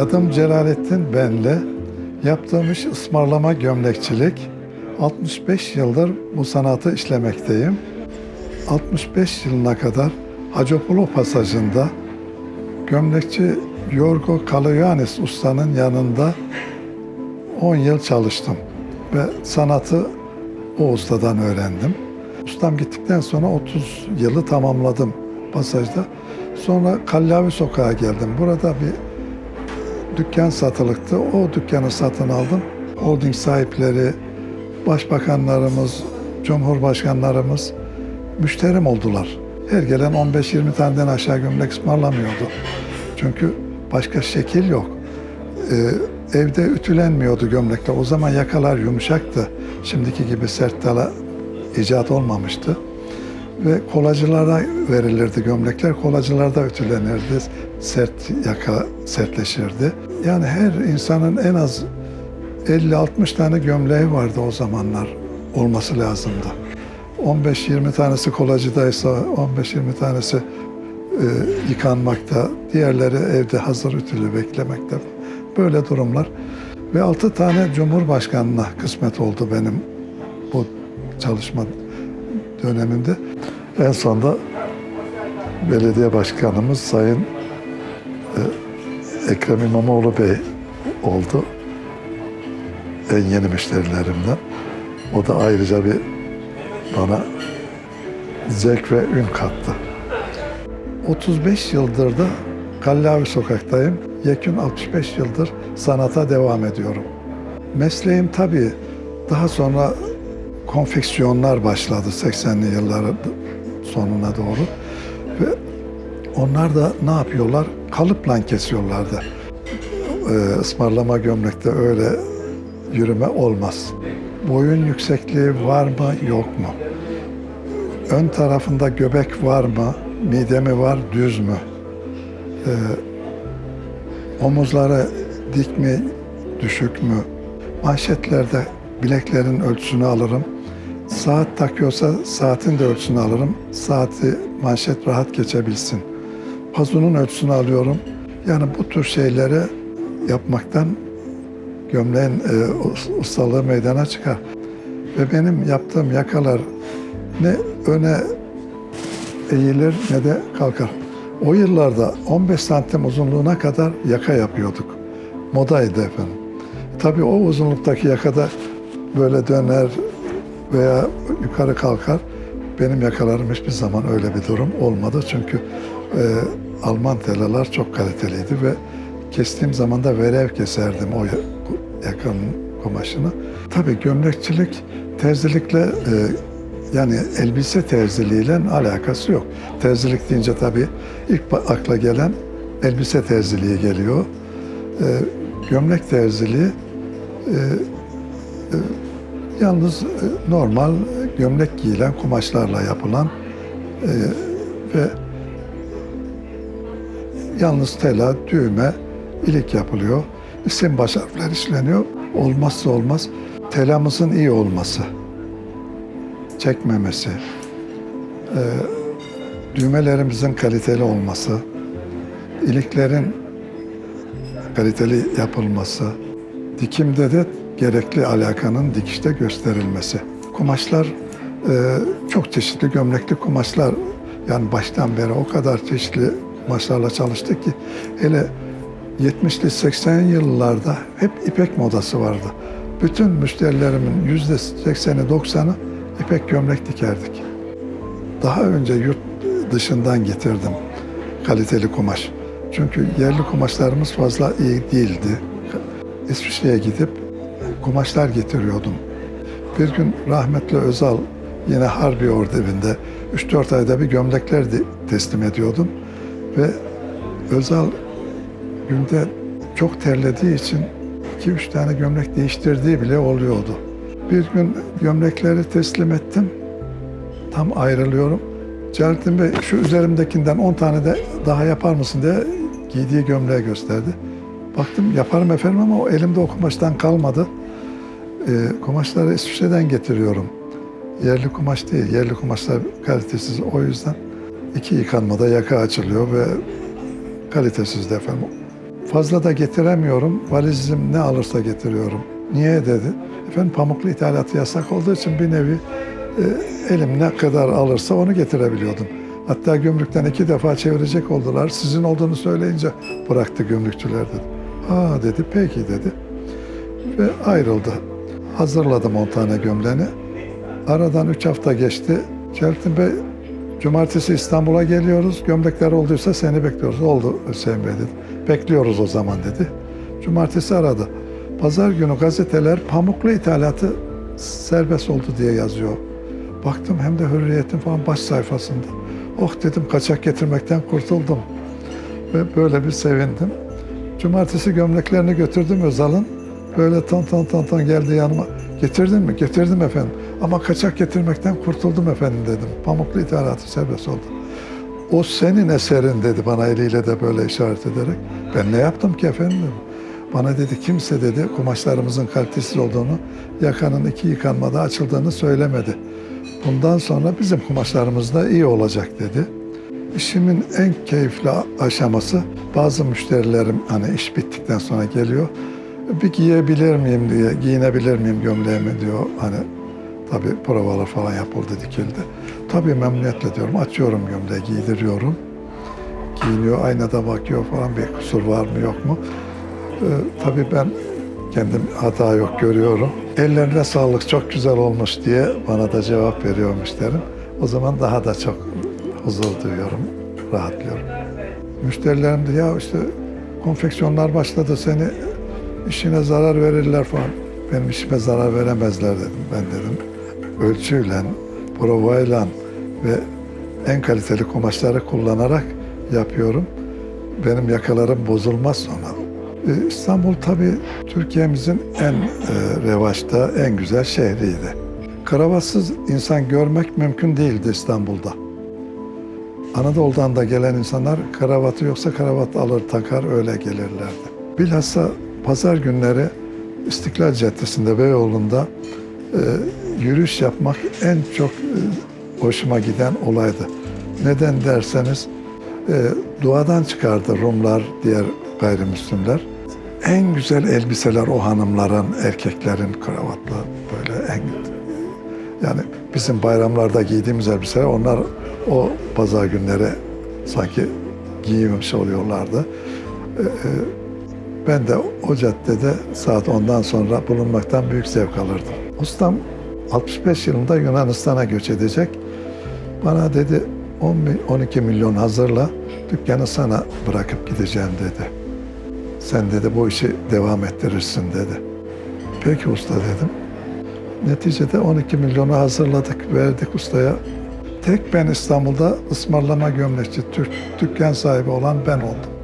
Adım Celalettin Benli. Yaptığım iş ısmarlama gömlekçilik. 65 yıldır bu sanatı işlemekteyim. 65 yılına kadar Hacopolo pasajında gömlekçi Yorgo Kaloyanis ustanın yanında 10 yıl çalıştım ve sanatı o ustadan öğrendim. Ustam gittikten sonra 30 yılı tamamladım pasajda. Sonra Kallavi Sokağa geldim. Burada bir dükkan satılıktı. O dükkanı satın aldım. Holding sahipleri, başbakanlarımız, cumhurbaşkanlarımız müşterim oldular. Her gelen 15-20 taneden aşağı gömlek ısmarlamıyordu. Çünkü başka şekil yok. Ee, evde ütülenmiyordu gömlekler. O zaman yakalar yumuşaktı. Şimdiki gibi sert dala icat olmamıştı. Ve kolacılara verilirdi gömlekler. Kolacılarda ütülenirdi. Sert yaka sertleşirdi. Yani her insanın en az 50-60 tane gömleği vardı o zamanlar olması lazımdı. 15-20 tanesi kolacıdaysa 15-20 tanesi e, yıkanmakta, diğerleri evde hazır ütülü beklemekte. Böyle durumlar. Ve 6 tane Cumhurbaşkanına kısmet oldu benim bu çalışma döneminde. En sonunda belediye başkanımız Sayın e, Ekrem İmamoğlu Bey oldu. En yeni müşterilerimden. O da ayrıca bir bana zevk ve ün kattı. 35 yıldır da Kallavi Sokak'tayım. Yekün 65 yıldır sanata devam ediyorum. Mesleğim tabii daha sonra konfeksiyonlar başladı 80'li yılların sonuna doğru. Ve onlar da ne yapıyorlar? Kalıpla kesiyorlardı. Ee, ısmarlama gömlekte öyle yürüme olmaz. Boyun yüksekliği var mı yok mu? Ön tarafında göbek var mı? Mide mi var, düz mü? Ee, omuzları dik mi, düşük mü? Manşetlerde bileklerin ölçüsünü alırım. Saat takıyorsa saatin de ölçüsünü alırım. Saati manşet rahat geçebilsin. Pazunun ölçüsünü alıyorum. Yani bu tür şeyleri yapmaktan gömleğin e, us- ustalığı meydana çıkar. Ve benim yaptığım yakalar ne öne eğilir ne de kalkar. O yıllarda 15 santim uzunluğuna kadar yaka yapıyorduk. Modaydı efendim. Tabii o uzunluktaki yakada böyle döner veya yukarı kalkar. Benim yakalarım hiçbir zaman öyle bir durum olmadı. Çünkü e, Alman telalar çok kaliteliydi ve kestiğim zaman da verev keserdim o ya- yakanın kumaşını. Tabii gömlekçilik terzilikle e, yani elbise terziliğiyle alakası yok. Terzilik deyince tabii ilk akla gelen elbise terziliği geliyor. E, gömlek terziliği e, e, yalnız e, normal gömlek giyilen kumaşlarla yapılan e, ve yalnız tela, düğme, ilik yapılıyor. İsim baş harfler işleniyor. Olmazsa olmaz telamızın iyi olması, çekmemesi, e, düğmelerimizin kaliteli olması, iliklerin kaliteli yapılması, dikimde de gerekli alakanın dikişte gösterilmesi. Kumaşlar e, çok çeşitli gömlekli kumaşlar yani baştan beri o kadar çeşitli kumaşlarla çalıştık ki hele 70'li 80'li yıllarda hep ipek modası vardı. Bütün müşterilerimin yüzde 80'i 90'ı ipek gömlek dikerdik. Daha önce yurt dışından getirdim kaliteli kumaş. Çünkü yerli kumaşlarımız fazla iyi değildi. İsviçre'ye gidip kumaşlar getiriyordum. Bir gün rahmetli Özal yine Harbi Ordevi'nde 3-4 ayda bir gömlekler teslim ediyordum. Ve Özal günde çok terlediği için 2-3 tane gömlek değiştirdiği bile oluyordu. Bir gün gömlekleri teslim ettim. Tam ayrılıyorum. Celalettin Bey şu üzerimdekinden 10 tane de daha yapar mısın diye giydiği gömleği gösterdi. Baktım yaparım efendim ama o elimde o kumaştan kalmadı. E, kumaşları İsviçre'den getiriyorum. Yerli kumaş değil, yerli kumaşlar kalitesiz. O yüzden iki yıkanmada yaka açılıyor ve kalitesiz de efendim. Fazla da getiremiyorum. Valizim ne alırsa getiriyorum. Niye dedi. Efendim pamuklu ithalatı yasak olduğu için bir nevi e, elim ne kadar alırsa onu getirebiliyordum. Hatta gümrükten iki defa çevirecek oldular. Sizin olduğunu söyleyince bıraktı gümrükçüler dedi. Aa dedi peki dedi. Ve ayrıldı. Hazırladım 10 tane gömleğini. Aradan 3 hafta geçti. Celalettin Bey cumartesi İstanbul'a geliyoruz. Gömlekler olduysa seni bekliyoruz. Oldu Hüseyin Bey dedi. Bekliyoruz o zaman dedi. Cumartesi aradı. Pazar günü gazeteler pamuklu ithalatı serbest oldu diye yazıyor. Baktım hem de Hürriyet'in falan baş sayfasında. Oh dedim kaçak getirmekten kurtuldum. Ve böyle bir sevindim. Cumartesi gömleklerini götürdüm Özal'ın. Böyle ton ton ton ton geldi yanıma. Getirdin mi? Getirdim efendim. Ama kaçak getirmekten kurtuldum efendim dedim. Pamuklu ithalatı serbest oldu. O senin eserin dedi bana eliyle de böyle işaret ederek. Ben ne yaptım ki efendim. Bana dedi kimse dedi kumaşlarımızın kalitesiz olduğunu, yakanın iki yıkanmada açıldığını söylemedi. Bundan sonra bizim kumaşlarımız da iyi olacak dedi. İşimin en keyifli aşaması bazı müşterilerim hani iş bittikten sonra geliyor. Bir giyebilir miyim diye, giyinebilir miyim gömleğimi diyor. Hani tabii provalar falan yapıldı, dikildi. Tabii memnuniyetle diyorum. Açıyorum gömleği, giydiriyorum. Giyiniyor, aynada bakıyor falan bir kusur var mı yok mu? Ee, tabii ben kendim hata yok görüyorum. Ellerine sağlık çok güzel olmuş diye bana da cevap veriyor müşterim. O zaman daha da çok huzur duyuyorum, rahatlıyorum. Müşterilerim de ya işte konfeksiyonlar başladı seni işine zarar verirler falan. Benim işime zarar veremezler dedim. Ben dedim ölçüyle, provayla ve en kaliteli kumaşları kullanarak yapıyorum. Benim yakalarım bozulmaz sonra. Ee, İstanbul tabii Türkiye'mizin en e, revaçta, en güzel şehriydi. Kravatsız insan görmek mümkün değildi İstanbul'da. Anadolu'dan da gelen insanlar kravatı yoksa kravat alır takar öyle gelirlerdi. Bilhassa pazar günleri İstiklal Caddesi'nde Beyoğlu'nda e, yürüyüş yapmak en çok e, hoşuma giden olaydı. Neden derseniz e, duadan çıkardı Rumlar, diğer gayrimüslimler. En güzel elbiseler o hanımların, erkeklerin kravatlı böyle en yani bizim bayramlarda giydiğimiz elbiseler onlar o pazar günleri sanki giymemiş oluyorlardı. Ee, ben de o caddede saat 10'dan sonra bulunmaktan büyük zevk alırdım. Ustam 65 yılında Yunanistan'a göç edecek. Bana dedi 10 mi- 12 milyon hazırla dükkanı sana bırakıp gideceğim dedi. Sen dedi bu işi devam ettirirsin dedi. Peki usta dedim. Neticede 12 milyonu hazırladık, verdik ustaya. Tek ben İstanbul'da ısmarlama gömlekçi, Türk dükkan sahibi olan ben oldum.